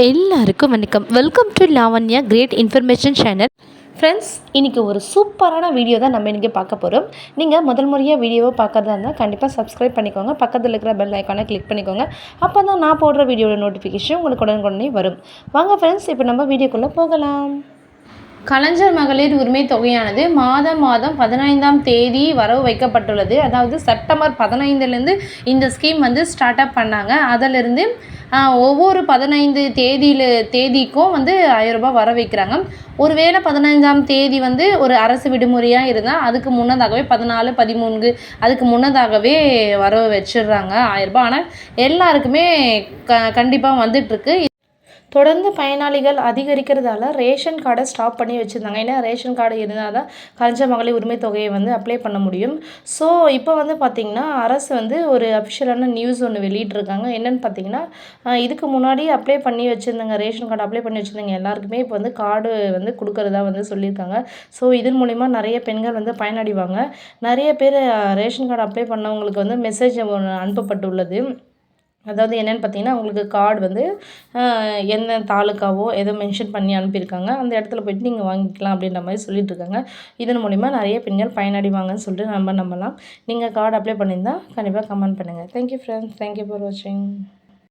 எல்லாருக்கும் வணக்கம். Welcome to Lavanya great information channel friends இன்றைக்கி ஒரு சூப்பரான வீடியோ தான் நம்ம இன்றைக்கி பார்க்க போகிறோம் நீங்கள் முதல் முறையாக வீடியோவை பார்க்கறதா இருந்தால் கண்டிப்பாக சப்ஸ்கிரைப் பண்ணிக்கோங்க. பக்கத்தில் இருக்கிற பெல் ஐக்கானை கிளிக் பண்ணிக்கோங்க. அப்போ தான் நான் போடுற வீடியோட நோட்டிஃபிகேஷன் உங்களுக்கு உடனுக்குடனே வரும். வாங்க ஃப்ரெண்ட்ஸ் இப்போ நம்ம வீடியோக்குள்ளே போகலாம். கலைஞர் மகளிர் உரிமை தொகையானது மாதம் மாதம் பதினைந்தாம் தேதி வரவு வைக்கப்பட்டுள்ளது. அதாவது செப்டம்பர் பதினைந்துலேருந்து இந்த ஸ்கீம் வந்து ஸ்டார்ட் அப் பண்ணாங்க. அதிலிருந்து ஒவ்வொரு பதினைந்து தேதியில் தேதிக்கும் வந்து ஆயிரம் ரூபாய் வர வைக்கிறாங்க. ஒருவேளை பதினைந்தாம் தேதி வந்து ஒரு அரசு விடுமுறையாக இருந்தால் அதுக்கு முன்னதாகவே பதினாலு பதிமூணு அதுக்கு முன்னதாகவே வரவு வச்சிடுறாங்க ஆயிரம் ரூபாய். ஆனால் எல்லாருக்குமே க கண்டிப்பாக வந்துட்டுருக்கு. தொடர்ந்து பயனாளிகள் அதிகரிக்கிறதால ரேஷன் கார்டை ஸ்டாப் பண்ணி வச்சுருந்தாங்க. ஏன்னா ரேஷன் கார்டு இருந்தால் தான் கலைஞர் மகளிர் உரிமை தொகையை வந்து அப்ளை பண்ண முடியும். ஸோ இப்போ வந்து பார்த்திங்கன்னா அரசு வந்து ஒரு அஃபிஷியலான நியூஸ் ஒன்று வெளியிட்ருக்காங்க என்னென்னு பார்த்தீங்கன்னா இதுக்கு முன்னாடி அப்ளை பண்ணி வச்சுருந்தாங்க ரேஷன் கார்டு அப்ளை பண்ணி வச்சுருந்தாங்க எல்லாருக்குமே இப்போ வந்து கார்டு வந்து கொடுக்கறதா வந்து சொல்லியிருக்காங்க. ஸோ இதன் மூலிமா நிறைய பெண்கள் வந்து பயனடைவாங்க. நிறைய பேர் ரேஷன் கார்டு அப்ளை பண்ணவங்களுக்கு வந்து மெசேஜ் அனுப்பப்பட்டுள்ளது. அதாவது என்னென்னு பார்த்தீங்கன்னா உங்களுக்கு கார்டு வந்து எந்த தாலுக்காவோ ஏதோ மென்ஷன் பண்ணி அனுப்பியிருக்காங்க. அந்த இடத்துல போய்ட்டு நீங்கள் வாங்கிக்கலாம் அப்படின்ற மாதிரி சொல்லிட்டு இருக்காங்க. இதன் மூலிமா நிறைய பெண்கள் பயனடைவாங்கன்னு சொல்லிட்டு நம்ம நம்பலாம். நீங்கள் கார்டு அப்ளை பண்ணியிருந்தால் கண்டிப்பாக கமெண்ட் பண்ணுங்கள் தேங்க்யூ ஃப்ரெண்ட்ஸ் தேங்க்யூ ஃபார் வாட்சிங்